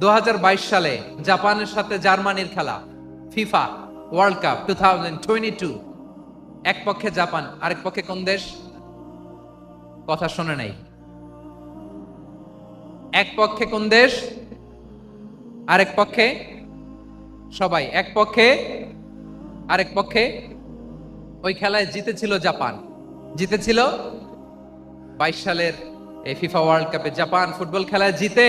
দু হাজার বাইশ সালে জাপানের সাথে জার্মানির খেলা, FIFA world cup two thousand twenty two. এক পক্ষে জাপান, আরেক পক্ষে কোন দেশ? কথা শোনে নাই। এক পক্ষে কোন দেশ? আরেক পক্ষে? সবাই এক পক্ষে, আরেক পক্ষে। ওই খেলায় জিতেছিল জাপান। জিতেছিল বাইশ সালের এই ফিফা ওয়ার্ল্ড কাপে জাপান ফুটবল খেলায় জিতে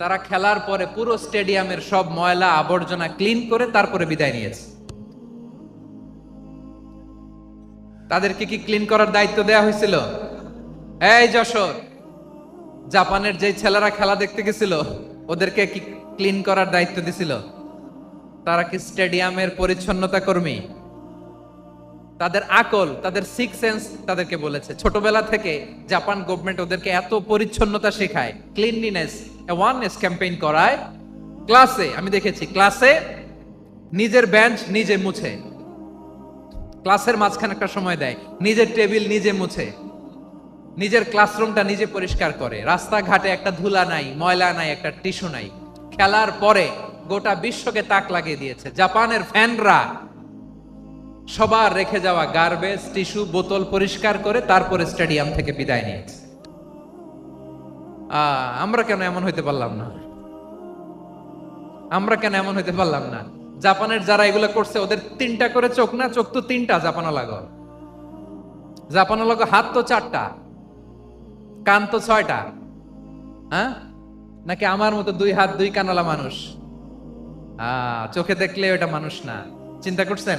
তারা খেলার পরে পুরো স্টেডিয়ামের সব ময়লা আবর্জনা ক্লিন করে তারপরে বিদায় নিয়েছে। তাদেরকে কি ক্লিন করার দায়িত্ব দেয়া হয়েছিল? এই যশোর, জাপানের যে ছেলেরা খেলা দেখতে গেছিল, ওদেরকে কি ক্লিন করার দায়িত্ব দিছিল? তারা কি স্টেডিয়ামের পরিচ্ছন্নতা কর্মী? তাদের আকল, তাদের সিক্স সেন্স তাদেরকে বলেছে। ছোটবেলা থেকে জাপান গভর্নমেন্ট ওদেরকে এত পরিচ্ছন্নতা শেখায় ক্লিনলিনেস অ্যাওয়ারনেস ক্যাম্পেইন করায় ক্লাসে আমি দেখেছি ক্লাসে নিজের বেঞ্চ নিজে মুছে। ক্লাসের মাঝখানে একটা সময় দেয়, নিজের টেবিল নিজে মুছে। নিজের ক্লাসরুমটা নিজে পরিষ্কার করে। রাস্তাঘাটে একটা ধুলা নাই, ময়লা নাই, একটা টিস্যু নাই। খেলার পরে গোটা বিশ্বকে তাক লাগিয়ে দিয়েছে। জাপানের ফ্যানরা সবার রেখে যাওয়া গার্বেজ টিস্যু বোতল পরিষ্কার করে তারপরে স্টেডিয়াম থেকে বিদায় নিয়েছে। আমরা কেন এমন হইতে পারলাম না? আমরা কেন এমন হইতে পারলাম না? জাপানের যারা এগুলো করছে, ওদের তিনটা করে চোখ না? চোখ তো তিনটা জাপানা লাগো জাপানা লাগো হাত তো চারটা, কান তো ছয়টা হ্যাঁ? নাকি আমার মতো দুই হাত দুই কানালা মানুষ? চোখে দেখলে ওটা মানুষ না। চিন্তা করছেন?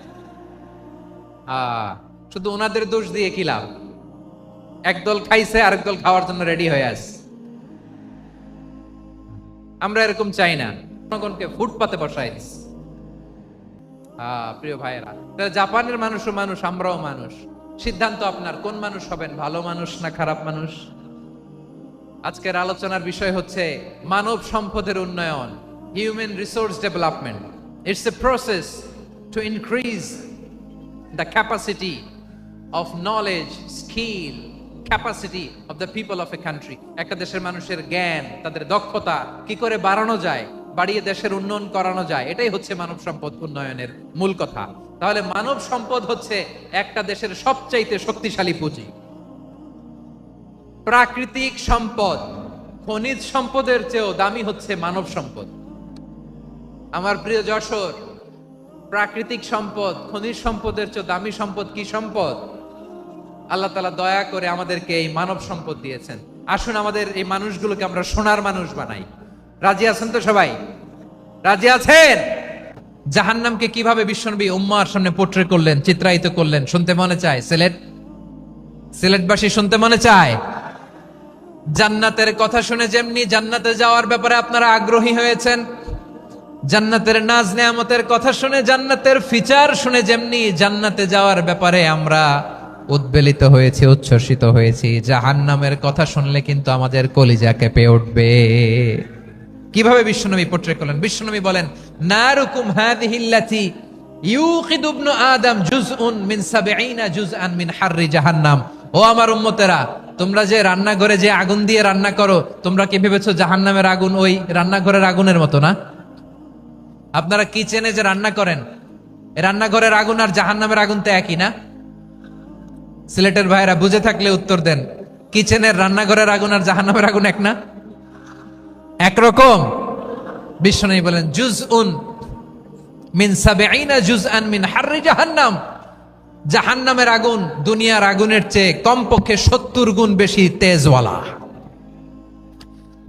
শুধু ওনাদের দোষ দিয়ে কি লাভ? একদল খাইছে, আরেক দল খাওয়ার জন্য রেডি হয়ে আস আমরা এরকম চাই না। জনগণকে ফুটপাতে বসাই প্রিয় ভাইয়েরা জাপানের মানুষও মানুষ, আমরাও মানুষ। সিদ্ধান্ত আপনার, কোন মানুষ হবেন, ভালো মানুষ না খারাপ মানুষ? আজকের আলোচনার বিষয় হচ্ছে মানব সম্পদের উন্নয়ন human resource development it's a process to increase the capacity of knowledge skill capacity of the people of a country একটা দেশের মানুষের জ্ঞান, তাদের দক্ষতা কি করে বাড়ানো যায়, বাড়িয়ে দেশের উন্নয়ন করানো যায়, এটাই হচ্ছে মানব সম্পদ উন্নয়নের মূল কথা। তাহলে মানব সম্পদ হচ্ছে একটা দেশের সবচাইতে শক্তিশালী পুঁজি। প্রাকৃতিক সম্পদ, খনিজ সম্পদের চেয়েও দামি হচ্ছে মানব সম্পদ। আমার প্রিয় যশোর প্রাকৃতিক সম্পদ, খনিজ সম্পদের চেয়ে দামি সম্পদ কি সম্পদ? আল্লাহ তালা দয়া করে আমাদেরকে এই মানব সম্পদ দিয়েছেন। আসুন আমাদের এই মানুষগুলোকে আমরা সোনার মানুষ বানাই। রাজি আছেন তো সবাই? রাজি আছেন? জাহান্নামকে কীভাবে বিশ্বনবী উম্মার সামনে পোট্রে করলেন, চিত্রায়িত করলেন, শুনতে মনে চায়? সিলেট? সিলেটবাসী শুনতে মনে চায়? জান্নাতের কথা শুনে যেমনি জান্নাতে যাওয়ার ব্যাপারে আপনারা আগ্রহী হয়েছেন জান্নাতের নাজ নেয়ামতের কথা শুনে, জান্নাতের ফিচার শুনে যেমনি জান্নাতে যাওয়ার ব্যাপারে আমরা উদ্বেলিত হয়েছি, উচ্ছ্বসিত হয়েছি, জাহান্নামের কথা শুনলে কিন্তু আমাদের কলিজা কেঁপে উঠবে। কীভাবে বিশ্বনবী পোট্রে করলেন? বিশ্বনবী বলেন, নারুকুম হাদিহিল্লাতি ইউকিদু ইবনু আদম জুজউন মিন সাবঈনা জুজআন মিন হাররি জাহান্নাম। ও আমার উম্মতেরা, তোমরা যে রান্নাঘরে যে আগুন দিয়ে রান্না করো, তোমরা কি ভেবেছো জাহান্নামের আগুন ওই রান্নাঘরের আগুনের মতো না? আপনারা কিচেনে যে রান্না করেন রান্নাঘরের আগুন আর জাহান্নামের আগুন তো একই না? সিলেটের ভাইরা বুঝে থাকলে উত্তর দেন, কিচেনের রান্নাঘরের আগুন আর জাহান্নামের আগুন এক না? একরকম। বিশ্বনবী বলেন জুজ উন মিন সাবেইনা জুজ আন মিন হাররি জাহান্নাম। জাহান্নামের আগুন দুনিয়ার আগুনের চেয়ে কমপক্ষে সত্তর গুণ বেশি তেজওয়ালা।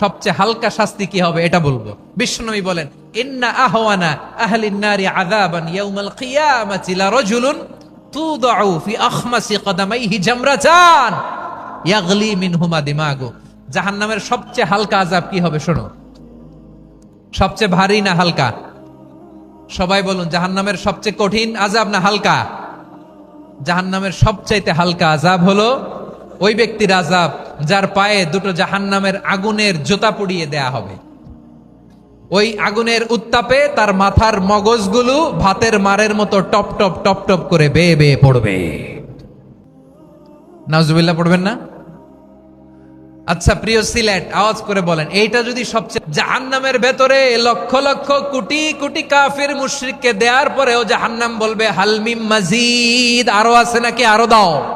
সবচেয়ে হালকা শাস্তি কি হবে এটা বলব। বিশ্বনবী বলেন, ইন্না আহওয়ানা আহলিন নারি আযাবান ইয়াউমাল কিয়ামাতি লা রাজুলুন তুদাউ ফি আখমাসি কদামাইহি জামরাতান ইয়াগলি মিনহুমা দিমাগু। জাহান্নামের সবচেয়ে হালকা আযাব কি হবে শোনো? সবচেয়ে ভারী না হালকা? সবাই বলুন, জাহান্নামের সবচেয়ে কঠিন আজাব না হালকা? জাহান্নামের সবচাইতে হালকা আজাব হলো ওই ব্যক্তির আজাব যার পায়ে দুটো জাহান্নামের আগুনের জোতা পুড়িয়ে দেয়া হবে। ওই আগুনের উত্তাপে তার মাথার মগজগুলো ভাতের মারের মতো টপ টপ টপ টপ করে বেয়ে বেয়ে পড়বে। নাজুবিল্লাহ পড়বেন না? আচ্ছা প্রিয় সিলেট, আওয়াজ করে বলেন, এইটা যদি সবচেয়ে জাহান্নামের ভেতরে লক্ষ লক্ষ কোটি কোটি কাফির মুশরিককে দেওয়ার পরেও জাহান্নাম বলবে হালমিম মাজিদ, আরও আছে নাকি? আরও দাও।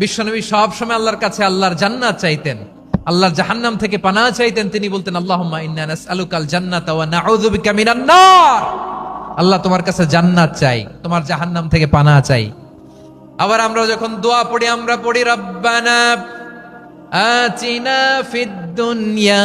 বিশ্বনবী সবসময় আল্লাহর কাছে আল্লাহর জান্নাত চাইতেন। আল্লাহর জাহান্নাম থেকে পানা চাইতেন, তিনি বলতেন আল্লাহ ইন্না নাসআলুকাল আল্লাহ তোমার কাছে জান্নাত চাই, তোমার জাহান্নাম থেকে পানা চাই। আবার আমরা যখন দোয়া পড়ি, আমরা পড়ি, রব্বানা আতিনা ফিদ দুনিয়া